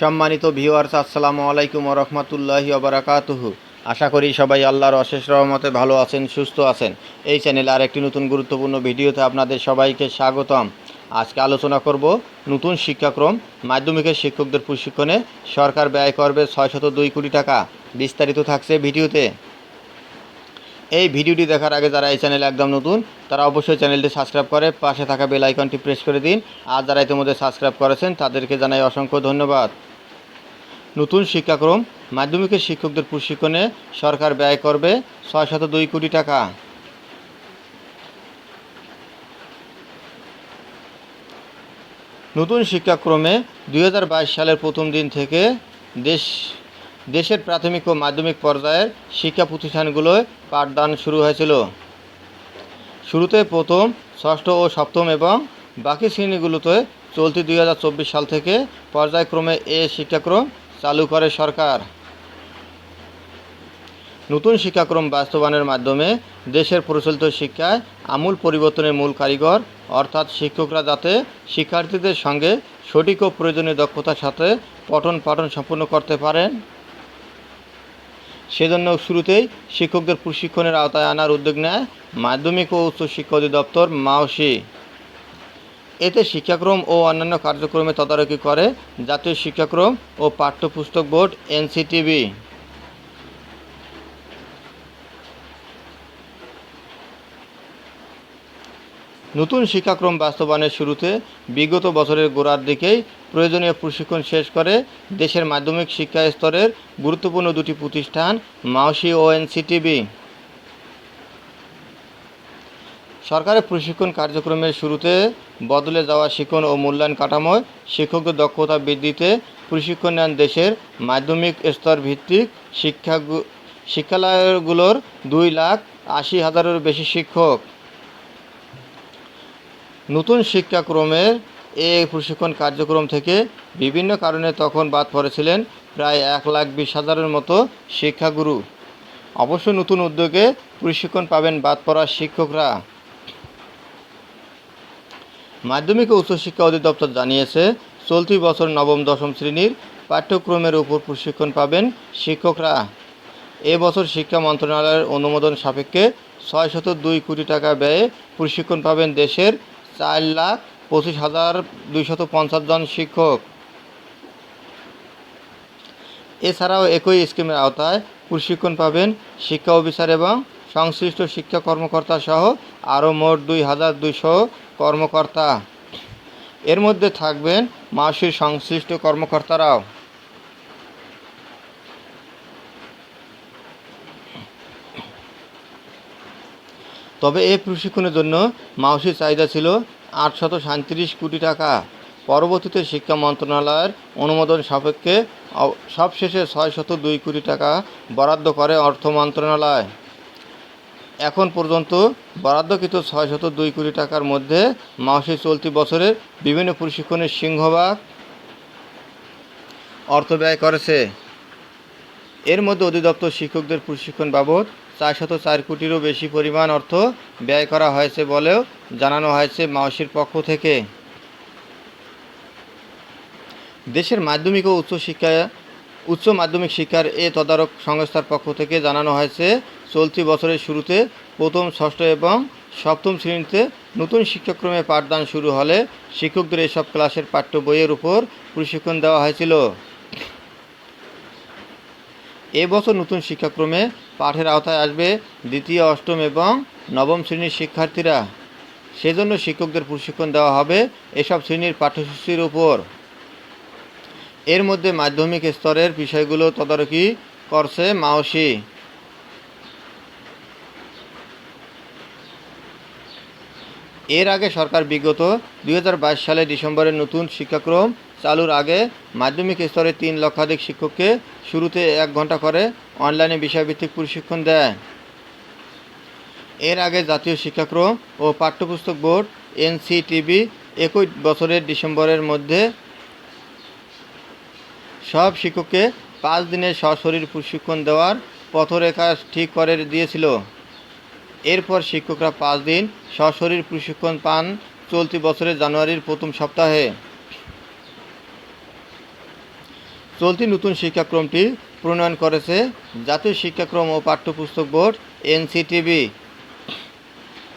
সম্মানিত ভিউয়ার্স আসসালামু আলাইকুম রহমতুল্লাহি অবরাকাতুহু আশা করি সবাই আল্লাহর অশেষ রহমতে ভালো আছেন, সুস্থ আছেন। এই চ্যানেলে আর একটি নতুন গুরুত্বপূর্ণ ভিডিওতে আপনাদের সবাইকে স্বাগতম। আজকে আলোচনা করব নতুন শিক্ষাক্রম, মাধ্যমিকের শিক্ষকদের প্রশিক্ষণে সরকার ব্যয় করবে ছয়শত দুই কোটি টাকা। বিস্তারিত থাকছে ভিডিওতে। এই ভিডিওটি দেখার আগে যারা এই চ্যানেলে একদম নতুন, তারা অবশ্যই চ্যানেলটি সাবস্ক্রাইব করে পাশে থাকা বেল আইকনটি প্রেস করে দিন। আর যারা ইতিমধ্যে সাবস্ক্রাইব করেছেন, তাদেরকে জানাই অসংখ্য ধন্যবাদ। নতুন শিক্ষাক্রম মাধ্যমিকের শিক্ষকদের প্রশিক্ষণে সরকার ব্যয় করবে ছয় শত দুই কোটি টাকা। নতুন শিক্ষাক্রমে দুই হাজার বাইশ সালের প্রথম দিন থেকে দেশ, দেশের প্রাথমিক ও মাধ্যমিক পর্যায়ের শিক্ষা প্রতিষ্ঠানগুলোয় পাঠদান শুরু হয়েছিল। শুরুতে প্রথম, ষষ্ঠ ও সপ্তম এবং বাকি শ্রেণীগুলোতে চলতি দুই হাজার চব্বিশ সাল থেকে পর্যায়ক্রমে এ শিক্ষাক্রম চালু করে সরকার। নতুন শিক্ষাক্রম বাস্তবায়নের মাধ্যমে দেশের প্রচলিত শিক্ষায় আমূল পরিবর্তনের মূল কারিগর, অর্থাৎ শিক্ষকরা যাতে শিক্ষার্থীদের সঙ্গে সঠিক ও প্রয়োজনীয় দক্ষতার সাথে পঠন পাঠন সম্পূর্ণ করতে পারেন। সেজন্য শুরুতেই শিক্ষকদের প্রশিক্ষণের আওতায় আনার উদ্যোগ নেয় মাধ্যমিক ও উচ্চ শিক্ষা অধিদপ্তর মাওসি। এতে শিক্ষাক্রম ও অন্যান্য কার্যক্রমে তদারকি করে জাতীয় শিক্ষাক্রম ও পাঠ্যপুস্তক বোর্ড এনসিটিবি নতুন শিক্ষাক্রম বাস্তবায়নের শুরুতে বিগত বছরের গোড়ার দিকেই প্রয়োজনীয় প্রশিক্ষণ শেষ করে দেশের মাধ্যমিক শিক্ষা স্তরের গুরুত্বপূর্ণ দুটি প্রতিষ্ঠান মাওসি ও এনসিটিবি সরকারের প্রশিক্ষণ কার্যক্রমের শুরুতে বদলে যাওয়া শিক্ষণ ও মূল্যায়ন কাঠামোয় শিক্ষকদের দক্ষতা বৃদ্ধিতে প্রশিক্ষণ নেন দেশের মাধ্যমিক স্তর ভিত্তিক শিক্ষা শিক্ষালয়গুলোর দুই লাখ আশি হাজারের বেশি শিক্ষক। নতুন শিক্ষাক্রমের এ প্রশিক্ষণ কার্যক্রম থেকে বিভিন্ন কারণে তখন বাদ পড়েছিলেন প্রায় এক লাখ বিশ হাজারের মতো শিক্ষাগুরু। অবশ্য নতুন উদ্যোগে প্রশিক্ষণ পাবেন বাদ পড়া শিক্ষকরা। মাধ্যমিক ও উচ্চশিক্ষা অধিদপ্তর জানিয়েছে, চলতি বছর নবম, দশম শ্রেণির পাঠ্যক্রমের উপর প্রশিক্ষণ পাবেন শিক্ষকরা। এ বছর শিক্ষা মন্ত্রণালয়ের অনুমোদন সাপেক্ষে ছয় শত দুই কোটি টাকা ব্যয়ে প্রশিক্ষণ পাবেন দেশের চার লাখ পঁচিশ হাজার দুইশত পঞ্চাশ জন শিক্ষক। এছাড়াও একই স্কিমের আওতায় প্রশিক্ষণ পাবেন শিক্ষা অফিসার এবং সংশ্লিষ্ট শিক্ষা কর্মকর্তা সহ আরও মোট দুই হাজার দুইশো কর্মকর্তা। এর মধ্যে থাকবেন মাসির সংশ্লিষ্ট কর্মকর্তারাও। তবে এই প্রশিক্ষণের জন্য মাউসির চাহিদা ছিল আটশত সাঁত্রিশ কোটি টাকা। পরবর্তীতে শিক্ষা মন্ত্রণালয়ের অনুমোদন সাপেক্ষে সবশেষে ছয় শত দুই কোটি টাকা বরাদ্দ করে অর্থ মন্ত্রণালয়। এখন পর্যন্ত বরাদ্দকৃত ছয় শত দুই কোটি টাকার মধ্যে মাসে চলতি বছরের বিভিন্ন প্রশিক্ষণের সিংহভাগ অর্থ ব্যয় করেছে। এর মধ্যে অধিদপ্তর শিক্ষকদের প্রশিক্ষণ বাবদ চার শত চার কোটিরও বেশি পরিমাণ অর্থ ব্যয় করা হয়েছে বলেও জানানো হয়েছে মাওসির পক্ষ থেকে। দেশের মাধ্যমিক ও উচ্চ শিক্ষা, উচ্চ মাধ্যমিক শিক্ষার এ তদারক সংস্থার পক্ষ থেকে জানানো হয়েছে চলতি বছরের শুরুতে প্রথম, ষষ্ঠ এবং সপ্তম শ্রেণীতে নতুন শিক্ষাক্রমে পাঠদান শুরু হলে শিক্ষকদের এসব ক্লাসের পাঠ্য বইয়ের উপর প্রশিক্ষণ দেওয়া হয়েছিল। এবছর নতুন শিক্ষাক্রমে পাঠের আওতায় আসবে দ্বিতীয়, অষ্টম এবং নবম শ্রেণির শিক্ষার্থীরা। সেজন্য শিক্ষকদের প্রশিক্ষণ দেওয়া হবে এসব শ্রেণির পাঠ্যসূচির উপর। এর মধ্যে মাধ্যমিক স্তরের বিষয়গুলো তদারকি করছে মাওসি এর আগে সরকার বিগত দু হাজার বাইশ সালে ডিসেম্বরের নতুন শিক্ষাক্রম চালুর আগে মাধ্যমিক স্তরে তিন লক্ষাধিক শিক্ষককে শুরুতে এক ঘণ্টা করে অনলাইনে বিষয়ভিত্তিক প্রশিক্ষণ দেয়। এর আগে জাতীয় শিক্ষাক্রম ও পাঠ্যপুস্তক বোর্ড, এনসিটিবি, একই বছরের ডিসেম্বরের মধ্যে সব শিক্ষককে পাঁচ দিনের সশরীর প্রশিক্ষণ দেওয়ার পথরেখা ঠিক করে দিয়েছিল। এরপর শিক্ষকরা পাঁচ দিন সশরীর প্রশিক্ষণ পান চলতি বছরের জানুয়ারির প্রথম সপ্তাহে। চলতি নতুন শিক্ষাক্রমটি প্রণয়ন করেছে জাতীয় শিক্ষাক্রম ও পাঠ্যপুস্তক বোর্ড এনসিটিবি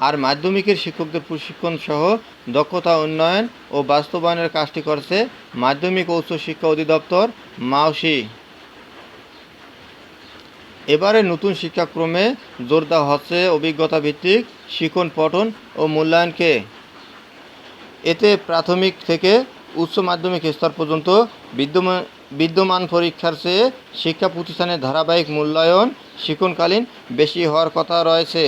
আর মাধ্যমিকের শিক্ষকদের প্রশিক্ষণ সহ দক্ষতা উন্নয়ন ও বাস্তবায়নের কাজটি করেছে মাধ্যমিক ও উচ্চ শিক্ষা অধিদপ্তর মাওসি এবারে নতুন শিক্ষাক্রমে জোর দেওয়া হচ্ছে অভিজ্ঞতা ভিত্তিক শিখন, পঠন ও মূল্যায়নকে। এতে প্রাথমিক থেকে উচ্চ মাধ্যমিক স্তর পর্যন্ত বিদ্যমান বিদ্যমান পরীক্ষার চেয়ে শিক্ষা প্রতিষ্ঠানের ধারাবাহিক মূল্যায়ন শিক্ষণকালীন বেশি হওয়ার কথা রয়েছে।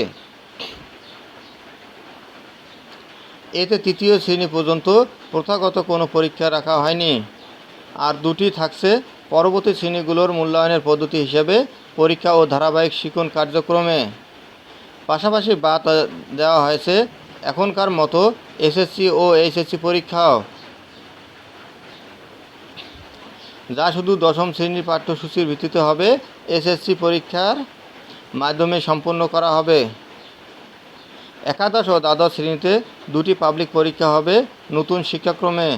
এতে তৃতীয় শ্রেণি পর্যন্ত প্রথাগত কোনো পরীক্ষা রাখা হয়নি। আর দুটি থাকছে পরবর্তী শ্রেণীগুলোর মূল্যায়নের পদ্ধতি হিসেবে পরীক্ষা ও ধারাবাহিক শিক্ষণ কার্যক্রমে। পাশাপাশি বাদ দেওয়া হয়েছে, এখনকার মতো এসএসসি ও এইচএসসি পরীক্ষাও। যা শুধু দশম শ্রেণির পাঠ্যসূচির ভিত্তিতে হবে এসএসসি পরীক্ষার মাধ্যমে সম্পন্ন করা হবে। একাদশ ও দ্বাদশ শ্রেণীতে দুটি পাবলিক পরীক্ষা হবে নতুন শিক্ষাক্রমে।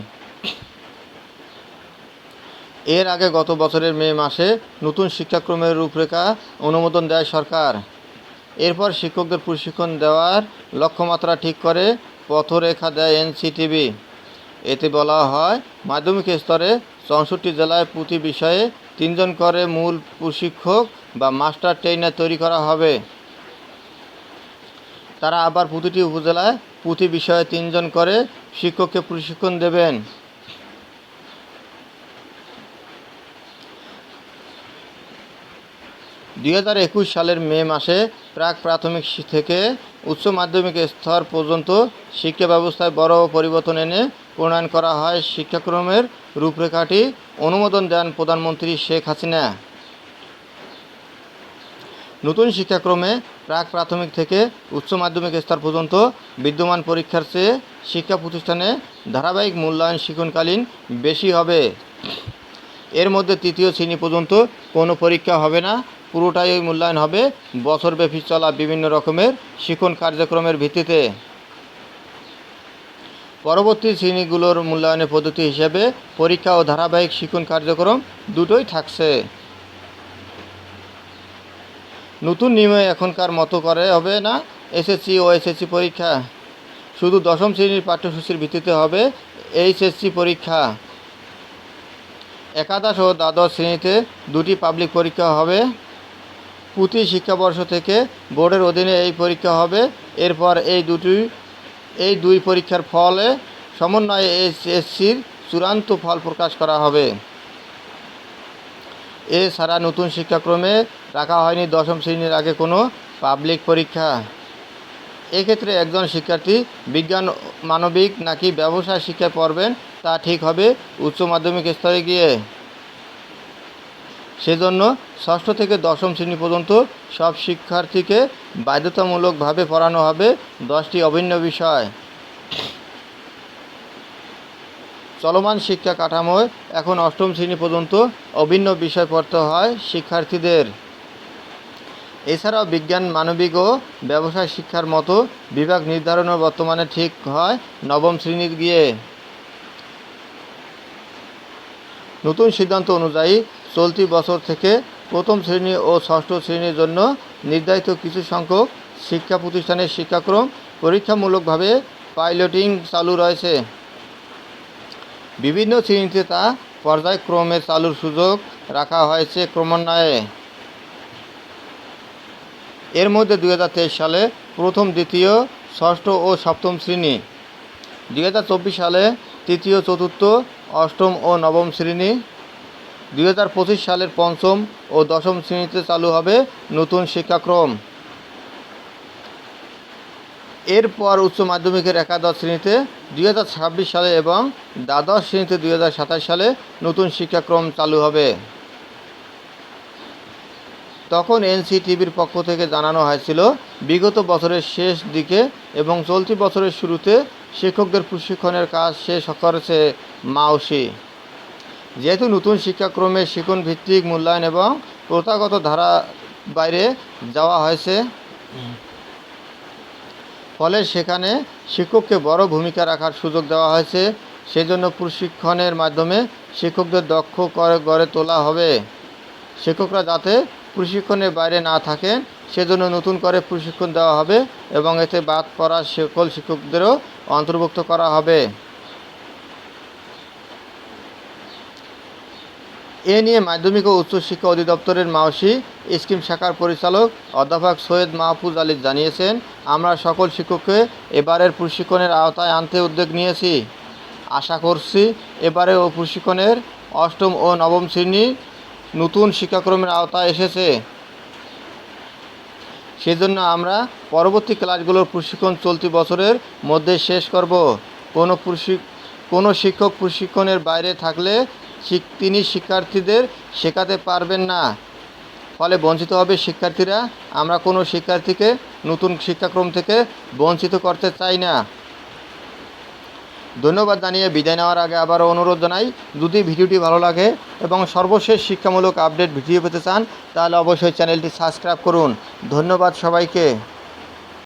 এর আগে গত বছরের মে মাসে নতুন শিক্ষাক্রমের রূপরেখা অনুমোদন দেয় সরকার। এরপর শিক্ষকদের প্রশিক্ষণ দেওয়ার লক্ষ্যমাত্রা ঠিক করে পথরেখা দেয় এনসিটিভি। এতে বলা হয়, মাধ্যমিক স্তরে চৌষট্টি জেলায় প্রতি বিষয়ে তিনজন করে মূল প্রশিক্ষক বা মাস্টার ট্রেনার তৈরি করা হবে। তারা আবার প্রতিটি উপজেলায় প্রতি বিষয়ে তিনজন করে শিক্ষককে প্রশিক্ষণ দেবেন। দুই হাজার একুশ সালের মে মাসে প্রাক প্রাথমিক থেকে উচ্চ মাধ্যমিক স্তর পর্যন্ত শিক্ষা ব্যবস্থায় বড় পরিবর্তন এনে প্রণয়ন করা হয়। শিক্ষাক্রমের রূপরেখাটি অনুমোদন দেন প্রধানমন্ত্রী শেখ হাসিনা। নতুন শিক্ষাক্রমে প্রাক প্রাথমিক থেকে উচ্চ মাধ্যমিক স্তর পর্যন্ত বিদ্যমান পরীক্ষার চেয়ে শিক্ষা প্রতিষ্ঠানে ধারাবাহিক মূল্যায়ন শিক্ষণকালীন বেশি হবে। এর মধ্যে তৃতীয় শ্রেণি পর্যন্ত কোনো পরীক্ষা হবে না। পুরোটাই ওই মূল্যায়ন হবে। বছরব্যাপী চলা বিভিন্ন রকমের শিক্ষণ কার্যক্রমের ভিত্তিতে। পরবর্তী শ্রেণীগুলোর মূল্যায়নের পদ্ধতি হিসেবে পরীক্ষা ও ধারাবাহিক শিক্ষণ কার্যক্রম দুটোই থাকছে। নতুন নিয়মে এখনকার মতো করে হবে না। এসএসসি ও এসএসসি পরীক্ষা। শুধু দশম শ্রেণির পাঠ্যসূচির ভিত্তিতে হবে এইচএসসি পরীক্ষা। একাদশ ও দ্বাদশ শ্রেণীতে দুটি পাবলিক পরীক্ষা হবে। প্রতি শিক্ষাবর্ষ থেকে বোর্ডের অধীনে এই পরীক্ষা হবে। এরপর এই দুটি এই দুই পরীক্ষার ফলে সমন্বয়ে এইচএসসির চূড়ান্ত ফল প্রকাশ করা হবে। এছাড়া নতুন শিক্ষাক্রমে রাখা হয়নি দশম শ্রেণির আগে কোনো পাবলিক পরীক্ষা। এক্ষেত্রে একজন শিক্ষার্থী বিজ্ঞান, মানবিক নাকি ব্যবসায় শিক্ষায় পড়বেন তা ঠিক হবে উচ্চ মাধ্যমিক স্তরে গিয়ে। সেজন্য ষষ্ঠ থেকে দশম শ্রেণি পর্যন্ত সব শিক্ষার্থীকে বাধ্যতামূলকভাবে পড়ানো হবে দশটি অভিন্ন বিষয়। চলমান শিক্ষা কাঠামোয় এখন অষ্টম শ্রেণি পর্যন্ত অভিন্ন বিষয় পড়তে হয় শিক্ষার্থীদের। এছাড়াও বিজ্ঞান, মানবিক ও ব্যবসায় শিক্ষার মতো বিভাগ নির্ধারণও বর্তমানে ঠিক হয় নবম শ্রেণির গিয়ে। নতুন সিদ্ধান্ত অনুযায়ী চলতি বছর থেকে প্রথম শ্রেণি ও ষষ্ঠ শ্রেণির জন্য নির্ধারিত কিছু সংখ্যক শিক্ষা প্রতিষ্ঠানের শিক্ষাক্রম পরীক্ষামূলকভাবে পাইলটিং চালু রয়েছে। বিভিন্ন শ্রেণীতে তা পর্যায়ক্রমে চালুর সুযোগ রাখা হয়েছে ক্রমান্বয়ে। এর মধ্যে দু হাজার তেইশ সালে প্রথম, দ্বিতীয়, ষষ্ঠ ও সপ্তম শ্রেণি দু হাজার চব্বিশ সালে তৃতীয়, চতুর্থ, অষ্টম ও নবম শ্রেণি দুই হাজার পঁচিশ সালের পঞ্চম ও দশম শ্রেণীতে চালু হবে নতুন শিক্ষাক্রম। এরপর উচ্চ মাধ্যমিকের একাদশ শ্রেণীতে দুই হাজার ছাব্বিশ সালে এবং দ্বাদশ শ্রেণীতে দু হাজার সাতাশ সালে নতুন শিক্ষাক্রম চালু হবে। তখন এনসিটিভির পক্ষ থেকে জানানো হয়েছিল, বিগত বছরের শেষ দিকে এবং চলতি বছরের শুরুতে শিক্ষকদের প্রশিক্ষণের কাজ শেষ করেছে মাওসি যেহেতু নতুন শিক্ষাক্রমে শিক্ষণ ভিত্তিক মূল্যায়ন এবং প্রথাগত ধারা বাইরে যাওয়া হয়েছে, ফলে সেখানে শিক্ষককে বড় ভূমিকা রাখার সুযোগ দেওয়া হয়েছে। সেজন্য প্রশিক্ষণের মাধ্যমে শিক্ষকদের দক্ষ করে গড়ে তোলা হবে। শিক্ষকরা যাতে প্রশিক্ষণের বাইরে না থাকেন, সেজন্য নতুন করে প্রশিক্ষণ দেওয়া হবে এবং এতে বাদ পড়া সকল শিক্ষকদেরও অন্তর্ভুক্ত করা হবে। এ নিয়ে মাধ্যমিক ও উচ্চশিক্ষা অধিদপ্তরের মাওসি স্কিম শাখার পরিচালক অধ্যাপক সৈয়দ মাহফুজ আলী জানিয়েছেন, আমরা সকল শিক্ষককে এবারের প্রশিক্ষণের আওতায় আনতে উদ্যোগ নিয়েছি। আশা করছি এবারে ও প্রশিক্ষণের অষ্টম ও নবম শ্রেণি নতুন শিক্ষাক্রমের আওতায় এসেছে। সেজন্য আমরা পরবর্তী ক্লাসগুলোর প্রশিক্ষণ চলতি বছরের মধ্যে শেষ করব। কোনো কোনো শিক্ষক প্রশিক্ষণের বাইরে থাকলে তিনি শিক্ষার্থীদের শেখাতে পারবেন না। ফলে বঞ্চিত হবে শিক্ষার্থীরা। আমরা কোনো শিক্ষার্থীকে নতুন শিক্ষাক্রম থেকে বঞ্চিত করতে চাই না। ধন্যবাদ জানিয়ে বিদায় নেওয়ার আগে আবারও অনুরোধ জানাই, যদি ভিডিওটি ভালো লাগে এবং সর্বশেষ শিক্ষামূলক আপডেট ভিডিও পেতে চান, তাহলে অবশ্যই চ্যানেলটি সাবস্ক্রাইব করুন। ধন্যবাদ সবাইকে।